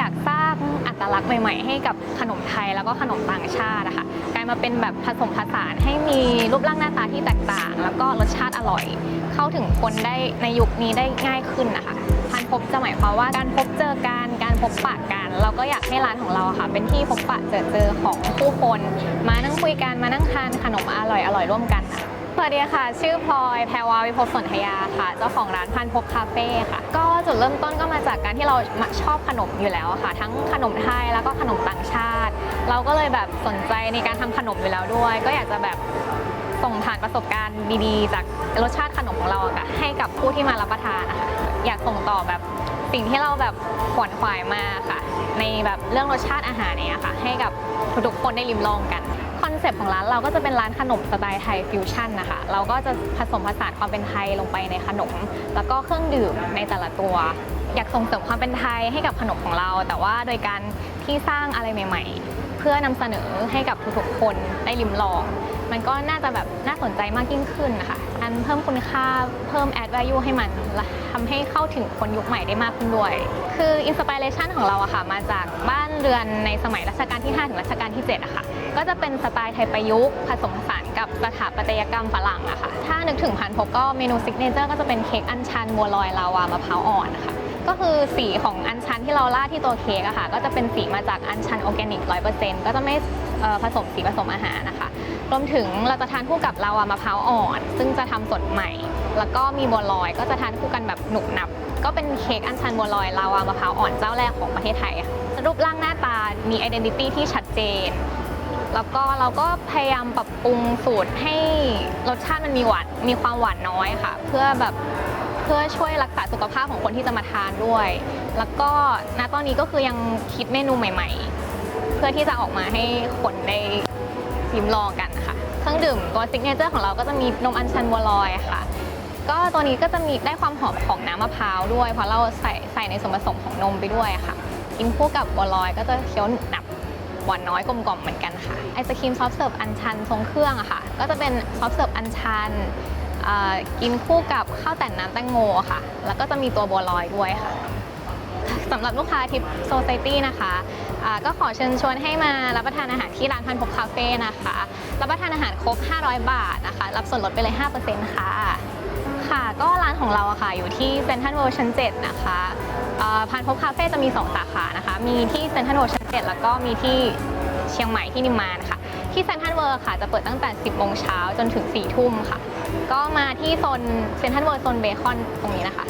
อยากสร้างอัตลักษณ์ใหม่ๆ ให้กับขนมไทยแล้วก็ขนมต่างชาติอะค่ะกลายมาเป็นแบบผสมผสานให้มีรูปร่างหน้าตาที่แตกต่าง แล้วก็รสชาติอร่อย เข้าถึงคนได้ในยุคนี้ได้ง่ายขึ้นนะคะพันพบจะหมายความว่าการพบเจอกันการพบปะกัน เราก็อยากให้ร้านของเราะค่ะ เป็นที่พบปะเจอเจอของผู้คน มานั่งคุยกันมานั่งทานขนมอร่อยอร่อยร่วมกันค่ะ สวัสดีค่ะ ชื่อพลอยแพรวาวิภพสนธยาค่ะ เจ้าของร้านพันพบคาเฟ่ค่ะ ก็จุดเริ่มต้นก็มาจากการที่เราชอบขนมอยู่แล้วค่ะ ทั้งขนมไทยแล้วก็ขนมต่างชาติ เราก็เลยแบบสนใจในการทำขนมอยู่แล้วด้วย ก็อยากจะแบบส่งผ่านประสบการณ์ดีๆ จากรสชาติขนมของเราอะค่ะให้กับผู้ที่มารับประทานนะคะอยากส่งต่อแบบสิ่งที่เราแบบขวนขวายมาค่ะ ในแบบเรื่องรสชาติอาหารเนี่ยค่ะ ให้กับทุกๆคนได้ลิ้มลองกัน อนเซปต์ของร้านเราก็จะเป็นร้านขนมสไตล์ไทยฟิวชั่นนะคะ เราก็จะผสมผสานความเป็นไทยลงไปในขนม แล้วก็เครื่องดื่มในแต่ละตัว อยากส่งเสริมความเป็นไทยให้กับขนมของเรา แต่ว่าโดยการที่สร้างอะไรใหม่ ๆ เพื่อนำเสนอให้กับทุกๆคนได้ลิ้มลอง มันก็น่าจะแบบน่าสนใจมากยิ่งขึ้นนะคะอันเพิ่มคุณค่าเพิ่ม add value ให้มันและทำให้เข้าถึงคนยุคใหม่ได้มากขึ้นด้วย คืออินสปิเรชันของเราอะค่ะมาจากบ้านเรือนในสมัยรัชกาลที่ 5 ถึงรัชกาลที่ 7อะค่ะก็จะเป็นสไตล์ไทยประยุกต์ผสมผสานกับสถาปัตยกรรมฝรั่งอะค่ะถ้านึกถึงพันพบก็เมนูซิกเนเจอร์ก็จะเป็นเค้กอัญชันบัวลอยลาวามะพร้าวอ่อนนะคะก็คือสีของอัญชันที่เราราดที่ตัวเค้กอะค่ะก็จะเป็นสีมาจากอัญชันออร์แกนิก 100%ก็จะไม่เอ่อผสมสีผสมอาหารนะคะ รวมถึงเราจะทานคู่กับลาวามะพร้าวอ่อน ซึ่งจะทำสดใหม่ แล้วก็มีบัวลอยก็จะทานคู่กันแบบหนุบหนับ ก็เป็นเค้กอัญชันบัวลอยลาวามะพร้าวอ่อนเจ้าแรกของประเทศไทยค่ะรูปร่างหน้าตา มี identity ที่ชัดเจน แล้วก็เราก็พยายามปรับปรุงสูตรให้รสชาติมันมีหวาน มีความหวานน้อยค่ะ เพื่อแบบเพื่อช่วยรักษาสุขภาพของคนที่จะมาทานด้วย แล้วก็ณตอนนี้ก็คือยังคิดเมนูใหม่ ๆ เพื่อที่จะออกมาให้คนได้ ลิ้มลองกันค่ะ เครื่องดื่มตัวซิกเนเจอร์ของเราก็จะมีนมอัญชันบัวลอยค่ะ ก็ตัวนี้ก็จะมีได้ความหอมของน้ำมะพร้าวด้วย เพราะเราใส่ใส่ในส่วนผสมของนมไปด้วยค่ะ กินคู่กับบัวลอยก็จะเคี้ยวหนับหวานน้อยกลมกล่อมเหมือนกันค่ะไอศครีมซอฟต์เสิร์ฟอันชันทรงเครื่องอะค่ะ ก็จะเป็นซอฟต์เสิร์ฟอันชันกินคู่กับข้าวแต่นน้ำแตงโมค่ะ แล้วก็จะมีตัวบัวลอยด้วยค่ะ สำหรับลูกค้าทิปโซซตี้นะคะก็ขอเชิญชวนให้มารับประทานอาหารที่ร้านพันพบคาเฟ่นะคะ รับประทานอาหารครบ 500 บาทนะคะ รับส่วนลดไปเลย 5%ค่ะ ค่ะ ก็ร้านของเราอะค่ะ อยู่ที่เซ็นทรัลเวิลด์ชั้น7นะคะพันพบคาเฟ่จะมี 2 สาขานะคะ มีที่เซ็นทรัลเวิลด์ชั้น7แล้วก็มีที่เชียงใหม่ที่นิมมานค่ะ ที่เซ็นทรัลเวิลด์ค่ะ จะเปิดตั้งแต่ 10โมงเช้าจนถึง4ทุ่มค่ะ ก็มาที่โซนเซ็นทรัลเวิลด์โซนเบคอนตรงนี้นะคะ